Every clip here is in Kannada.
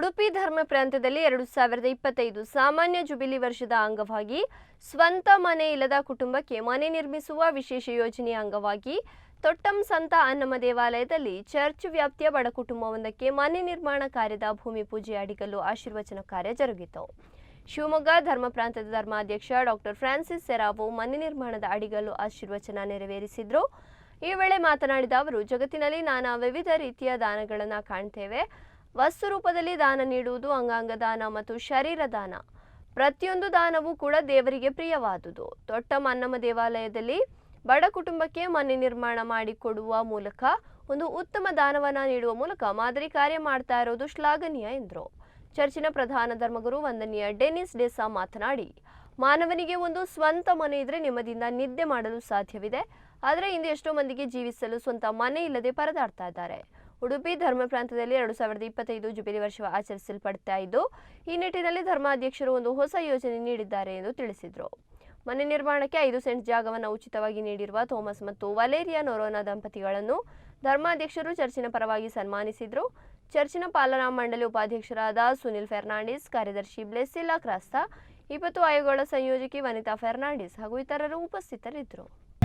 ಉಡುಪಿ ಧರ್ಮ ಪ್ರಾಂತ್ಯದಲ್ಲಿ ಎರಡು ಸಾವಿರದ ಇಪ್ಪತ್ತೈದು ಸಾಮಾನ್ಯ ಜುಬಿಲಿ ವರ್ಷದ ಅಂಗವಾಗಿ ಸ್ವಂತ ಮನೆ ಇಲ್ಲದ ಕುಟುಂಬಕ್ಕೆ ಮನೆ ನಿರ್ಮಿಸುವ ವಿಶೇಷ ಯೋಜನೆಯ ಅಂಗವಾಗಿ ತೊಟ್ಟಂ ಸಂತ ಅನ್ನಮ ದೇವಾಲಯದಲ್ಲಿ ಚರ್ಚ್ ವ್ಯಾಪ್ತಿಯ ಬಡ ಕುಟುಂಬವೊಂದಕ್ಕೆ ಮನೆ ನಿರ್ಮಾಣ ಕಾರ್ಯದ ಭೂಮಿ ಪೂಜೆ ಅಡಿಗಲ್ಲು ಆಶೀರ್ವಚನ ಕಾರ್ಯ ಜರುಗಿತು. ಶಿವಮೊಗ್ಗ ಧರ್ಮ ಪ್ರಾಂತದ ಧರ್ಮಾಧ್ಯಕ್ಷ ಡಾಕ್ಟರ್ ಫ್ರಾನ್ಸಿಸ್ ಸೆರಾವೋ ಮನೆ ನಿರ್ಮಾಣದ ಅಡಿಗಲ್ಲು ಆಶೀರ್ವಚನ ನೆರವೇರಿಸಿದ್ರು. ಈ ವೇಳೆ ಮಾತನಾಡಿದ ಅವರು, ಜಗತ್ತಿನಲ್ಲಿ ನಾನಾ ವಿವಿಧ ರೀತಿಯ ದಾನಗಳನ್ನು ಕಾಣ್ತೇವೆ. ವಸ್ತು ರೂಪದಲ್ಲಿ ದಾನ ನೀಡುವುದು ಅಂಗಾಂಗ ದಾನ ಮತ್ತು ಶರೀರ ದಾನ. ಪ್ರತಿಯೊಂದು ದಾನವೂ ಕೂಡ ದೇವರಿಗೆ ಪ್ರಿಯವಾದುದು. ದೊಡ್ಡ ಮನ್ನಮ್ಮ ದೇವಾಲಯದಲ್ಲಿ ಬಡ ಕುಟುಂಬಕ್ಕೆ ಮನೆ ನಿರ್ಮಾಣ ಮಾಡಿಕೊಡುವ ಮೂಲಕ ಒಂದು ಉತ್ತಮ ದಾನವನ್ನ ನೀಡುವ ಮೂಲಕ ಮಾದರಿ ಕಾರ್ಯ ಮಾಡ್ತಾ ಇರೋದು ಶ್ಲಾಘನೀಯ ಎಂದರು. ಚರ್ಚಿನ ಪ್ರಧಾನ ಧರ್ಮಗುರು ವಂದನೀಯ ಡೆನಿಸ್ ಡೆಸಾ ಮಾತನಾಡಿ, ಮಾನವನಿಗೆ ಒಂದು ಸ್ವಂತ ಮನೆ ಇದ್ರೆ ನೆಮ್ಮದಿಯಿಂದ ನಿದ್ದೆ ಮಾಡಲು ಸಾಧ್ಯವಿದೆ. ಆದರೆ ಇಂದು ಎಷ್ಟೋ ಮಂದಿಗೆ ಜೀವಿಸಲು ಸ್ವಂತ ಮನೆ ಇಲ್ಲದೆ ಪರದಾಡ್ತಾ ಇದ್ದಾರೆ. ಉಡುಪಿ ಧರ್ಮ ಪ್ರಾಂತದಲ್ಲಿ ಎರಡು ಸಾವಿರದ ಇಪ್ಪತ್ತೈದು ಜುಬಿಲಿ ವರ್ಷ ಆಚರಿಸಲ್ಪಡ್ತಾ ಇದ್ದು, ಈ ನಿಟ್ಟಿನಲ್ಲಿ ಧರ್ಮಾಧ್ಯಕ್ಷರು ಒಂದು ಹೊಸ ಯೋಜನೆ ನೀಡಿದ್ದಾರೆ ಎಂದು ತಿಳಿಸಿದರು. ಮನೆ ನಿರ್ಮಾಣಕ್ಕೆ ಐದು ಸೆಂಟ್ ಜಾಗವನ್ನು ಉಚಿತವಾಗಿ ನೀಡಿರುವ ಥೋಮಸ್ ಮತ್ತು ವಲೇರಿಯಾ ನೊರೋನಾ ದಂಪತಿಗಳನ್ನು ಧರ್ಮಾಧ್ಯಕ್ಷರು ಚರ್ಚಿನ ಪರವಾಗಿ ಸನ್ಮಾನಿಸಿದರು. ಚರ್ಚಿನ ಪಾಲನಾ ಮಂಡಳಿ ಉಪಾಧ್ಯಕ್ಷರಾದ ಸುನಿಲ್ ಫೆರ್ನಾಂಡಿಸ್, ಕಾರ್ಯದರ್ಶಿ ಬ್ಲೆಸಿಲಾ ಕ್ರಾಸ್ತಾ, ಇಪ್ಪತ್ತು ಆಯೋಗಗಳ ಸಂಯೋಜಕಿ ವನಿತಾ ಫೆರ್ನಾಂಡಿಸ್ ಹಾಗೂ ಇತರರು ಉಪಸ್ಥಿತರಿದ್ದರು.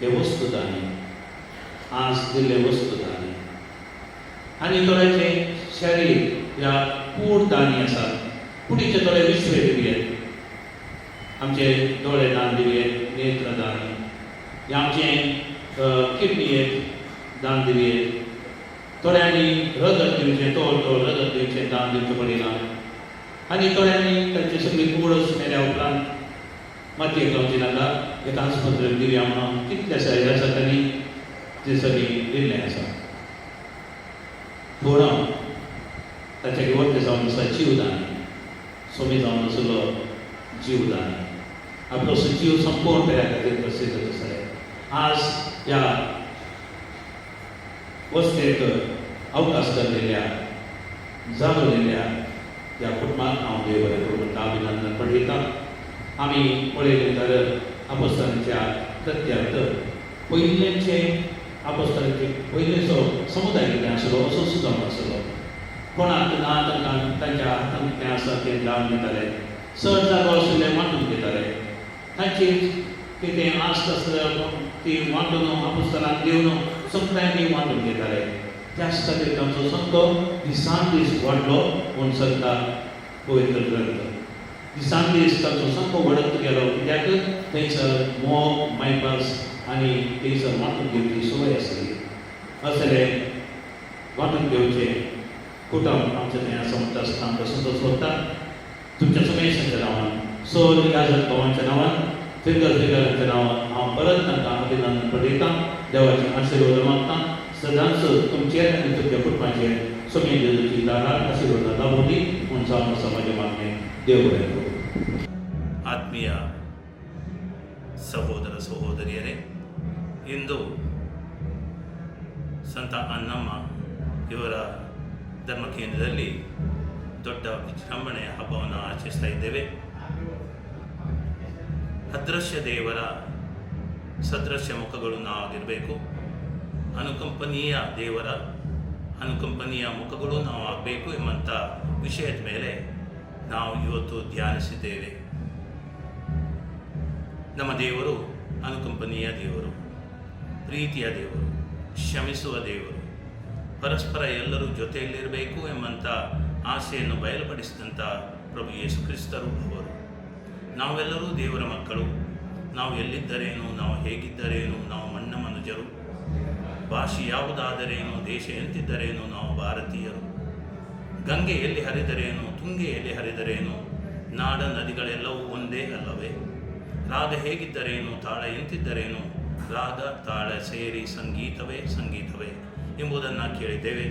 हे वस्तुदानी. आज दिल्ले आहे आनी थोड्याचे शरीर ह्या कूड दाणी आसात कुडीचे थोडे विसवे दिले आमचे दोळे दान दिले नेत्र दान. हे आमचे किडनीयेक दान दिले थोड्यांनी रगत दिवचे तोळ तोळ रगत दिवचे दान दिवचे पडिना आनी थोड्यांनी तांची सगळी कूडच मेल्या उपरांत मातयेक एका तांणी ते सगळी दिल्लें आसा पूण ताचे वरते जावन आसा जीवदानी सोमी जावन आसलो खातीर प्रसिद्ध आज ह्या अवकाश दिल्ल्या जागो दिल्ल्या ह्या अभिनंदन पठयता आमी पळयलें जाल्यार आपोस्तांच्या कृत्यार्थ पयलेचे आपोस्तांचे पयलेचो समुदाय कितें आसलो असो सुद्दां आसलो कोणाक ना तांकां तांच्या हातांत कितें आसा तें दान दिताले. चड जागो आशिल्ले वांटून घेताले तांची कितें आस्त आसल्यार ती वांटून आपुस्तलांक दिवन ती वांटून घेताले. त्याच खातीर तांचो संत दिसान दीस वाडलो म्हूण सांगता पवित्र ग्रंथ. दिसान दीस तांचो सामको वाडत गेलो कित्याक थंयसर मोग मायपास आनी थंयसर वांटून घेवची संवय आसली असले वांटून घेवचें कुटुंब आमचे थंय आसा आसता आसतना आमकां संतोश सोदता तुमच्या सगळ्यांच्या नांवान सो याजक भावांच्या नांवान फिरगर फिरगरांच्या नांवान हांव परत तांकां अभिनंदन पठयता देवाचे आशिर्वाद मागता सदांच तुमचेर आनी तुमच्या कुटुंबाचेर ಸಮಯ ದಾನ ಹಸಿರು ಸಮಾಜ ಮಾನ್ಯ ದೇವರನ್ನು ಆತ್ಮೀಯ ಸಹೋದರ ಸಹೋದರಿಯರೇ, ಇಂದು ಸಂತ ಅನ್ನಮ್ಮ ಇವರ ಧರ್ಮ ಕೇಂದ್ರದಲ್ಲಿ ದೊಡ್ಡ ವಿಜೃಂಭಣೆಯ ಹಬ್ಬವನ್ನು ಆಚರಿಸ್ತಾ ಇದ್ದೇವೆ. ಅದೃಶ್ಯ ದೇವರ ಸದೃಶ್ಯ ಮುಖಗಳು ನಾವಾಗಿರಬೇಕು ಅನುಕಂಪನೀಯ ದೇವರ ಅನುಕಂಪನೀಯ ಮುಖಗಳು ನಾವು ಆಗಬೇಕು ಎಂಬಂಥ ವಿಷಯದ ಮೇಲೆ ನಾವು ಇವತ್ತು ಧ್ಯಾನಿಸಿದ್ದೇವೆ. ನಮ್ಮ ದೇವರು ಅನುಕಂಪನೀಯ ದೇವರು, ಪ್ರೀತಿಯ ದೇವರು, ಕ್ಷಮಿಸುವ ದೇವರು, ಪರಸ್ಪರ ಎಲ್ಲರೂ ಜೊತೆಯಲ್ಲಿರಬೇಕು ಎಂಬಂಥ ಆಸೆಯನ್ನು ಬಯಲುಪಡಿಸಿದಂಥ ಪ್ರಭು ಯೇಸು ಕ್ರಿಸ್ತರು ಅವರು. ನಾವೆಲ್ಲರೂ ದೇವರ ಮಕ್ಕಳು, ನಾವು ಎಲ್ಲಿದ್ದರೇನು, ನಾವು ಹೇಗಿದ್ದರೇನು, ನಾವು ಮಣ್ಣ ಮನುಜರು ಭಾಷೆ ಯಾವುದಾದರೇನು ದೇಶ ಎಂತಿದ್ದರೇನು ನಾವು ಭಾರತೀಯರು. ಗಂಗೆ ಎಲ್ಲಿ ಹರಿದರೇನು ತುಂಗೆ ಎಲ್ಲಿ ಹರಿದರೇನು ನಾಡ ನದಿಗಳೆಲ್ಲವೂ ಒಂದೇ ಅಲ್ಲವೇ? ರಾಗ ಹೇಗಿದ್ದರೇನು ತಾಳ ಎಂತಿದ್ದರೇನು ರಾಗ, ತಾಳ ಸೇರಿ ಸಂಗೀತವೇ ಸಂಗೀತವೇ ಎಂಬುದನ್ನು ಕೇಳಿದ್ದೇವೆ.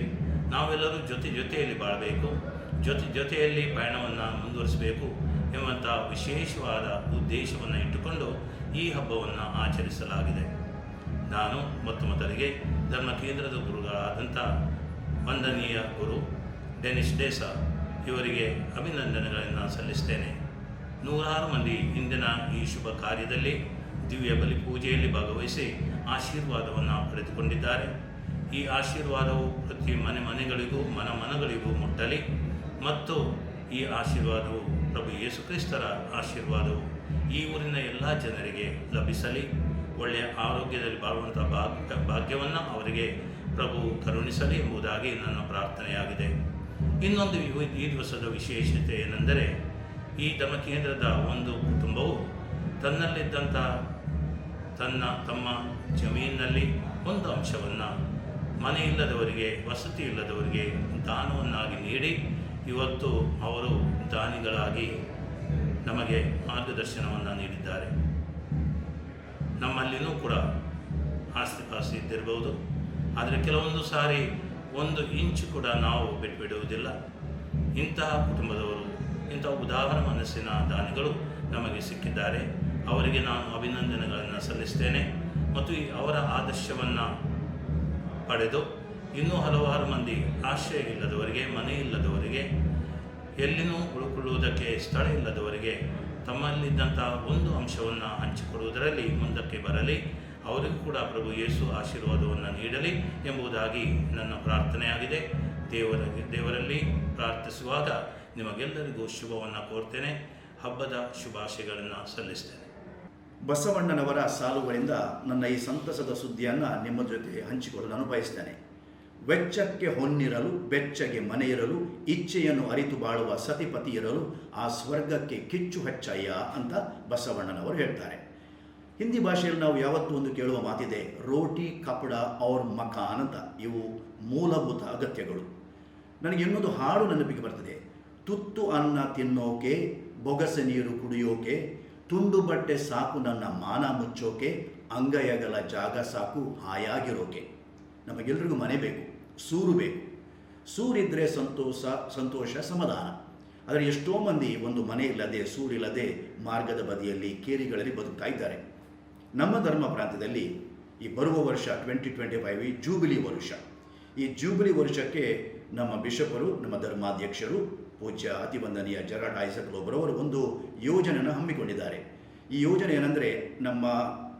ನಾವೆಲ್ಲರೂ ಜೊತೆ ಜೊತೆಯಲ್ಲಿ ಬಾಳಬೇಕು. ಜೊತೆ ಜೊತೆಯಲ್ಲಿ ಪಯಣವನ್ನು ಮುಂದುವರಿಸಬೇಕು ಎಂಬಂಥ ವಿಶೇಷವಾದ ಉದ್ದೇಶವನ್ನು ಇಟ್ಟುಕೊಂಡು ಈ ಹಬ್ಬವನ್ನು ಆಚರಿಸಲಾಗಿದೆ. ನಾನು ಮತ್ತು ಮೊದಲಿಗೆ ಧರ್ಮ ಕೇಂದ್ರದ ಗುರುಗಳಾದಂಥ ವಂದನೀಯ ಗುರು ಡೆನಿಸ್ ಡೇಸಾ ಇವರಿಗೆ ಅಭಿನಂದನೆಗಳನ್ನು ಸಲ್ಲಿಸ್ತೇನೆ. ನೂರಾರು ಮಂದಿ ಇಂದಿನ ಈ ಶುಭ ಕಾರ್ಯದಲ್ಲಿ ದಿವ್ಯ ಬಲಿ ಪೂಜೆಯಲ್ಲಿ ಭಾಗವಹಿಸಿ ಆಶೀರ್ವಾದವನ್ನು ಪಡೆದುಕೊಂಡಿದ್ದಾರೆ. ಈ ಆಶೀರ್ವಾದವು ಪ್ರತಿ ಮನೆ ಮನೆಗಳಿಗೂ, ಮನ ಮನಗಳಿಗೂ ಮುಟ್ಟಲಿ ಮತ್ತು ಈ ಆಶೀರ್ವಾದವು ಪ್ರಭು ಯೇಸುಕ್ರಿಸ್ತರ ಆಶೀರ್ವಾದವು ಈ ಊರಿನ ಎಲ್ಲ ಜನರಿಗೆ ಲಭಿಸಲಿ. ಒಳ್ಳೆಯ ಆರೋಗ್ಯದಲ್ಲಿ ಬಾಳುವಂಥ ಭಾಗ್ಯ, ಭಾಗ್ಯವನ್ನು ಅವರಿಗೆ ಪ್ರಭು ಕರುಣಿಸಲಿ ಎಂಬುದಾಗಿ ನನ್ನ ಪ್ರಾರ್ಥನೆಯಾಗಿದೆ. ಇನ್ನೊಂದು ಈ ದಿವಸದ ವಿಶೇಷತೆ ಏನೆಂದರೆ, ಈ ತಮ್ಮ ಕೇಂದ್ರದ ಒಂದು ಕುಟುಂಬವು ತನ್ನಲ್ಲಿದ್ದಂಥ ತನ್ನ, ತಮ್ಮ ಜಮೀನಿನಲ್ಲಿ ಒಂದು ಅಂಶವನ್ನು ಮನೆ ಇಲ್ಲದವರಿಗೆ ವಸತಿ ಇಲ್ಲದವರಿಗೆ ದಾನವನ್ನಾಗಿ ನೀಡಿ, ಇವತ್ತು ಅವರು ದಾನಿಗಳಾಗಿ ನಮಗೆ ಮಾರ್ಗದರ್ಶನವನ್ನು ನೀಡಿದ್ದಾರೆ. ನಮ್ಮಲ್ಲಿನೂ ಕೂಡ ಆಸ್ತಿ ಪಾಸ್ತಿ ಇದ್ದಿರಬಹುದು ಆದರೆ ಕೆಲವೊಂದು ಸಾರಿ ಒಂದು ಇಂಚು ಕೂಡ ನಾವು ಬಿಟ್ಟುಬಿಡುವುದಿಲ್ಲ ಇಂತಹ ಕುಟುಂಬದವರು ಇಂತಹ ಉದಾಹರಣ ಮನಸ್ಸಿನ ದಾನಿಗಳು ನಮಗೆ ಸಿಕ್ಕಿದ್ದಾರೆ. ಅವರಿಗೆ ನಾನು ಅಭಿನಂದನೆಗಳನ್ನು ಸಲ್ಲಿಸ್ತೇನೆ. ಮತ್ತು ಅವರ ಆದರ್ಶವನ್ನು ಪಡೆದು ಇನ್ನೂ ಹಲವಾರು ಮಂದಿ ಆಶ್ರಯ ಇಲ್ಲದವರಿಗೆ, ಮನೆ ಇಲ್ಲದವರಿಗೆ, ಎಲ್ಲಿನೂ ಉಳ್ಕೊಳ್ಳುವುದಕ್ಕೆ ಸ್ಥಳ ಇಲ್ಲದವರಿಗೆ ತಮ್ಮಲ್ಲಿದ್ದಂಥ ಒಂದು ಅಂಶವನ್ನು ಹಂಚಿಕೊಡುವುದರಲ್ಲಿ ಮುಂದಕ್ಕೆ ಬರಲಿ. ಅವರಿಗೂ ಕೂಡ ಪ್ರಭು ಯೇಸು ಆಶೀರ್ವಾದವನ್ನು ನೀಡಲಿ ಎಂಬುದಾಗಿ ನನ್ನ ಪ್ರಾರ್ಥನೆಯಾಗಿದೆ. ದೇವರ ದೇವರಲ್ಲಿ ಪ್ರಾರ್ಥಿಸುವಾಗ ನಿಮಗೆಲ್ಲರಿಗೂ ಶುಭವನ್ನು ಕೋರ್ತೇನೆ. ಹಬ್ಬದ ಶುಭಾಶಯಗಳನ್ನು ಸಲ್ಲಿಸ್ತೇನೆ. ಬಸವಣ್ಣನವರ ಸಾಲುಗಳಿಂದ ನನ್ನ ಈ ಸಂತಸದ ಸುದ್ದಿಯನ್ನು ನಿಮ್ಮ ಜೊತೆ ಹಂಚಿಕೊಳ್ಳಲು ನಾನು ಬಯಸ್ತೇನೆ. ವೆಚ್ಚಕ್ಕೆ ಹೊನ್ನಿರಲು, ಬೆಚ್ಚಗೆ ಮನೆಯಿರಲು, ಇಚ್ಛೆಯನ್ನು ಅರಿತು ಬಾಳುವ ಸತಿಪತಿ ಇರಲು ಆ ಸ್ವರ್ಗಕ್ಕೆ ಕಿಚ್ಚು ಹಚ್ಚಯ್ಯ ಅಂತ ಬಸವಣ್ಣನವರು ಹೇಳ್ತಾರೆ. ಹಿಂದಿ ಭಾಷೆಯಲ್ಲಿ ನಾವು ಯಾವತ್ತೂ ಒಂದು ಕೇಳುವ ಮಾತಿದೆ, ರೋಟಿ, ಕಪಡ, ಔರ್ ಮಕಾನ್ ಅಂತ. ಇವು ಮೂಲಭೂತ ಅಗತ್ಯಗಳು. ನನಗೆ ಇನ್ನೊಂದು ಹಾಡು ನೆನಪಿಗೆ ಬರ್ತದೆ. ತುತ್ತು ಅನ್ನ ತಿನ್ನೋಕೆ, ಬೊಗಸೆ ನೀರು ಕುಡಿಯೋಕೆ, ತುಂಡು ಬಟ್ಟೆ ಸಾಕು ನನ್ನ ಮಾನ ಮುಚ್ಚೋಕೆ, ಅಂಗಯಗಲ ಜಾಗ ಸಾಕು ಹಾಯಾಗಿರೋಕೆ. ನಮಗೆಲ್ರಿಗೂ ಮನೆ ಬೇಕು. ಸೂರು ಬೇಕು. ಸೂರಿದ್ರೆ ಸಂತೋಷ ಸಂತೋಷ, ಸಮಾಧಾನ. ಆದರೆ ಎಷ್ಟೋ ಮಂದಿ ಒಂದು ಮನೆ ಇಲ್ಲದೆ ಸೂರಿಲ್ಲದೆ ಮಾರ್ಗದ ಬದಿಯಲ್ಲಿ ಕೇರಿಗಳಲ್ಲಿ ಬದುಕ್ತಾ ಇದ್ದಾರೆ. ನಮ್ಮ ಧರ್ಮ ಪ್ರಾಂತ್ಯದಲ್ಲಿ ಈ ಬರುವ ವರ್ಷ ಟ್ವೆಂಟಿ ಟ್ವೆಂಟಿ ಫೈವ್ ಈ ಜೂಬಿಲಿ ವರ್ಷ. ಈ ಜೂಬಿಲಿ ವರ್ಷಕ್ಕೆ ನಮ್ಮ ಬಿಷಪರು, ನಮ್ಮ ಧರ್ಮಾಧ್ಯಕ್ಷರು, ಪೂಜ್ಯ ಅತಿವಂದನೀಯ ಜರಾಡ್ ಐಸಕ್ ಅವರು ಒಂದು ಯೋಜನೆಯನ್ನು ಹಮ್ಮಿಕೊಂಡಿದ್ದಾರೆ. ಈ ಯೋಜನೆ ಏನಂದರೆ ನಮ್ಮ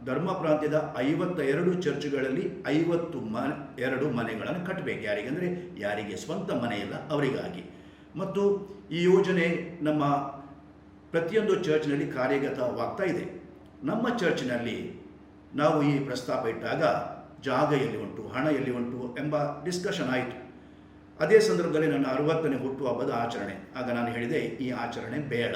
ಧರ್ಮ ಪ್ರಾಂತ್ಯದ ಐವತ್ತ ಎರಡು ಚರ್ಚ್ಗಳಲ್ಲಿ ಐವತ್ತು ಮ, ಎರಡು ಮನೆಗಳನ್ನು ಕಟ್ಟಬೇಕು. ಯಾರಿಗೆಂದರೆ ಯಾರಿಗೆ ಸ್ವಂತ ಮನೆ ಇಲ್ಲ ಅವರಿಗಾಗಿ. ಮತ್ತು ಈ ಯೋಜನೆ ನಮ್ಮ ಪ್ರತಿಯೊಂದು ಚರ್ಚ್ನಲ್ಲಿ ಕಾರ್ಯಗತವಾಗ್ತಾ ಇದೆ. ನಮ್ಮ ಚರ್ಚ್ನಲ್ಲಿ ನಾವು ಈ ಪ್ರಸ್ತಾಪ ಇಟ್ಟಾಗ ಜಾಗ ಎಲ್ಲಿ ಉಂಟು, ಹಣ ಎಲ್ಲಿ ಉಂಟು ಎಂಬ ಡಿಸ್ಕಷನ್ ಆಯಿತು. ಅದೇ ಸಂದರ್ಭದಲ್ಲಿ ನನ್ನ ಅರವತ್ತನೇ ಹುಟ್ಟುಹಬ್ಬದ ಆಚರಣೆ. ಆಗ ನಾನು ಹೇಳಿದೆ, ಈ ಆಚರಣೆ ಬೇಡ.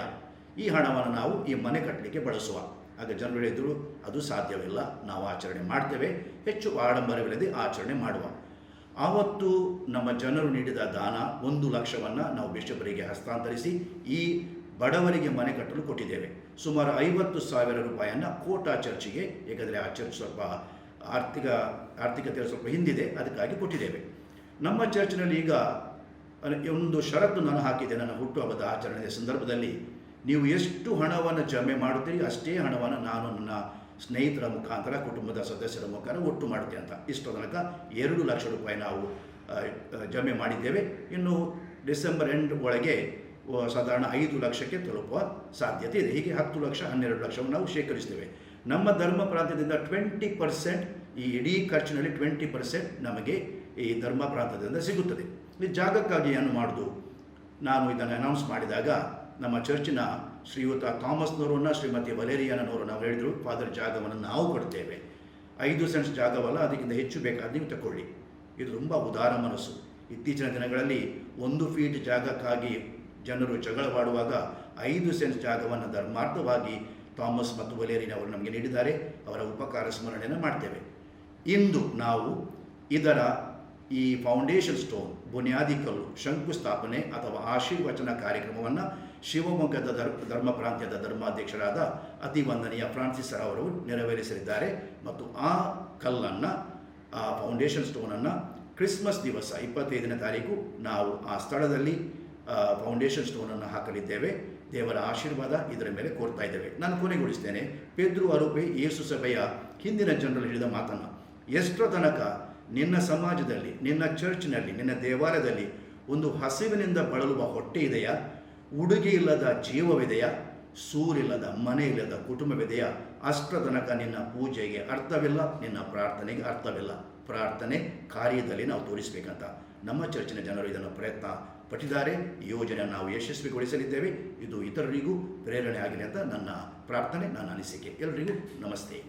ಈ ಹಣವನ್ನು ನಾವು ಈ ಮನೆ ಕಟ್ಟಲಿಕ್ಕೆ ಬಳಸುವ. ಆಗ ಜನರು ಹೇಳಿದರು ಅದು ಸಾಧ್ಯವಿಲ್ಲ. ನಾವು ಆಚರಣೆ ಮಾಡ್ತೇವೆ. ಹೆಚ್ಚು ಆಡಂಬರವಿಲ್ಲದೆ ಆಚರಣೆ ಮಾಡುವ. ಆವತ್ತು ನಮ್ಮ ಜನರು ನೀಡಿದ ದಾನ ಒಂದು ಲಕ್ಷವನ್ನು ನಾವು ಬಿಷಪರಿಗೆ ಹಸ್ತಾಂತರಿಸಿ ಈ ಬಡವರಿಗೆ ಮನೆ ಕಟ್ಟಲು ಕೊಟ್ಟಿದ್ದೇವೆ. ಸುಮಾರು ಐವತ್ತು ಸಾವಿರ ರೂಪಾಯಿಯನ್ನು ಕೋಟಾ ಚರ್ಚಿಗೆ, ಏಕೆಂದರೆ ಆ ಚರ್ಚ್ ಸ್ವಲ್ಪ ಆರ್ಥಿಕ, ಆರ್ಥಿಕತೆ ಸ್ವಲ್ಪ ಹಿಂದಿದೆ, ಅದಕ್ಕಾಗಿ ಕೊಟ್ಟಿದ್ದೇವೆ. ನಮ್ಮ ಚರ್ಚ್ನಲ್ಲಿ ಈಗ ಒಂದು ಷರತ್ತು ನಾನು ಹಾಕಿದೆ ನನ್ನ ಹುಟ್ಟುಹಬ್ಬದ ಆಚರಣೆಯ ಸಂದರ್ಭದಲ್ಲಿ. ನೀವು ಎಷ್ಟು ಹಣವನ್ನು ಜಮೆ ಮಾಡ್ತೀರಿ ಅಷ್ಟೇ ಹಣವನ್ನು ನಾನು ನನ್ನ ಸ್ನೇಹಿತರ ಮುಖಾಂತರ, ಕುಟುಂಬದ ಸದಸ್ಯರ ಮುಖಾಂತರ ಒಟ್ಟು ಮಾಡುತ್ತೆ ಅಂತ. ಇಷ್ಟು ತನಕ ಎರಡು ಲಕ್ಷ ರೂಪಾಯಿ ನಾವು ಜಮೆ ಮಾಡಿದ್ದೇವೆ. ಇನ್ನು ಡಿಸೆಂಬರ್ ಎಂಡ್ ಒಳಗೆ ಸಾಧಾರಣ ಐದು ಲಕ್ಷಕ್ಕೆ ತಲುಪುವ ಸಾಧ್ಯತೆ ಇದೆ. ಹೀಗೆ ಹತ್ತು ಲಕ್ಷ, ಹನ್ನೆರಡು ಲಕ್ಷವನ್ನು ನಾವು ಶೇಖರಿಸ್ತೇವೆ ನಮ್ಮ ಧರ್ಮ ಪ್ರಾಂತ್ಯದಿಂದ ಟ್ವೆಂಟಿ ಪರ್ಸೆಂಟ್, ಈ ಇಡೀ ಖರ್ಚಿನಲ್ಲಿ ಟ್ವೆಂಟಿ ಪರ್ಸೆಂಟ್ ನಮಗೆ ಈ ಧರ್ಮ ಪ್ರಾಂತ್ಯದಿಂದ ಸಿಗುತ್ತದೆ. ಈ ಜಾಗಕ್ಕಾಗಿ ಏನು ಮಾಡೋದು? ನಾನು ಇದನ್ನು ಅನೌನ್ಸ್ ಮಾಡಿದಾಗ ನಮ್ಮ ಚರ್ಚಿನ ಶ್ರೀಯುತ ಥಾಮಸ್ನವರನ್ನು, ಶ್ರೀಮತಿ ವಲೇರಿಯಾನವರು ನಾವು ಹೇಳಿದರು, ಫಾದರ್ ಜಾಗವನ್ನು ನಾವು ಕೊಡ್ತೇವೆ. ಐದು ಸೆಂಟ್ಸ್ ಜಾಗವಲ್ಲ, ಅದಕ್ಕಿಂತ ಹೆಚ್ಚು ಬೇಕಾದ ನೀವು ತಗೊಳ್ಳಿ ಇದು ತುಂಬ ಉದಾರ ಮನಸ್ಸು. ಇತ್ತೀಚಿನ ದಿನಗಳಲ್ಲಿ ಒಂದು ಫೀಟ್ ಜಾಗಕ್ಕಾಗಿ ಜನರು ಜಗಳವಾಡುವಾಗ ಐದು ಸೆಂಟ್ಸ್ ಜಾಗವನ್ನು ಧರ್ಮಾರ್ಥವಾಗಿ ಥಾಮಸ್ ಮತ್ತು ವಲೇರಿನ್ ಅವರು ನಮಗೆ ನೀಡಿದ್ದಾರೆ. ಅವರ ಉಪಕಾರ ಸ್ಮರಣೆಯನ್ನು ಮಾಡ್ತೇವೆ. ಇಂದು ನಾವು ಇದರ ಈ ಫೌಂಡೇಶನ್ ಸ್ಟೋನ್, ಬುನಿಯಾದಿ ಕಲ್ಲು, ಶಂಕುಸ್ಥಾಪನೆ ಅಥವಾ ಆಶೀರ್ವಚನ ಕಾರ್ಯಕ್ರಮವನ್ನು ಶಿವಮೊಗ್ಗದ ಧರ್, ಧರ್ಮ ಪ್ರಾಂತ್ಯದ ಧರ್ಮಾಧ್ಯಕ್ಷರಾದ ಅತಿವಂದನೀಯ ಫ್ರಾನ್ಸಿಸ್ ಸರ್ ಅವರು ನೆರವೇರಿಸಲಿದ್ದಾರೆ ಮತ್ತು ಆ ಕಲ್ಲನ್ನು, ಆ ಫೌಂಡೇಶನ್ ಸ್ಟೋನನ್ನು ಕ್ರಿಸ್ಮಸ್ ದಿವಸ ಇಪ್ಪತ್ತೈದನೇ ತಾರೀಕು ನಾವು ಆ ಸ್ಥಳದಲ್ಲಿ ಫೌಂಡೇಶನ್ ಸ್ಟೋನನ್ನು ಹಾಕಲಿದ್ದೇವೆ. ದೇವರ ಆಶೀರ್ವಾದ ಇದರ ಮೇಲೆ ಕೋರ್ತಾ ಇದ್ದೇವೆ. ನಾನು ಕೊನೆಗೊಳಿಸ್ತೇನೆ. ಪೆದ್ರು ಅರೂಪೆ ಯೇಸು ಸಭೆಯ ಹಿಂದಿನ ಜನರಲ್ಲಿ ಹೇಳಿದ ಮಾತನ್ನು. ಎಷ್ಟರ ತನಕ ನಿನ್ನ ಸಮಾಜದಲ್ಲಿ, ನಿನ್ನ ಚರ್ಚ್ನಲ್ಲಿ, ನಿನ್ನ ದೇವಾಲಯದಲ್ಲಿ ಒಂದು ಹಸಿವಿನಿಂದ ಬಳಲುವ ಹೊಟ್ಟೆ ಇದೆಯಾ? ಉಡುಗೆ ಇಲ್ಲದ ಜೀವವಿದೆಯಾ? ಸೂರಿಲ್ಲದ ಮನೆ ಇಲ್ಲದ ಕುಟುಂಬವಿದೆಯಾ? ಅಷ್ಟರ ತನಕ ನಿನ್ನ ಪೂಜೆಗೆ ಅರ್ಥವಿಲ್ಲ, ನಿನ್ನ ಪ್ರಾರ್ಥನೆಗೆ ಅರ್ಥವಿಲ್ಲ. ಪ್ರಾರ್ಥನೆ ಕಾರ್ಯದಲ್ಲಿ ನಾವು ತೋರಿಸಬೇಕಂತ. ನಮ್ಮ ಚರ್ಚಿನ ಜನರು ಇದನ್ನು ಪ್ರಯತ್ನ ಪಟ್ಟಿದ್ದಾರೆ. ಯೋಜನೆ ನಾವು ಯಶಸ್ವಿಗೊಳಿಸಲಿದ್ದೇವೆ. ಇದು ಇತರರಿಗೂ ಪ್ರೇರಣೆ ಆಗಲಿ ಅಂತ ನನ್ನ ಪ್ರಾರ್ಥನೆ, ನನ್ನ ಅನಿಸಿಕೆ. ಎಲ್ಲರಿಗೂ ನಮಸ್ತೆ.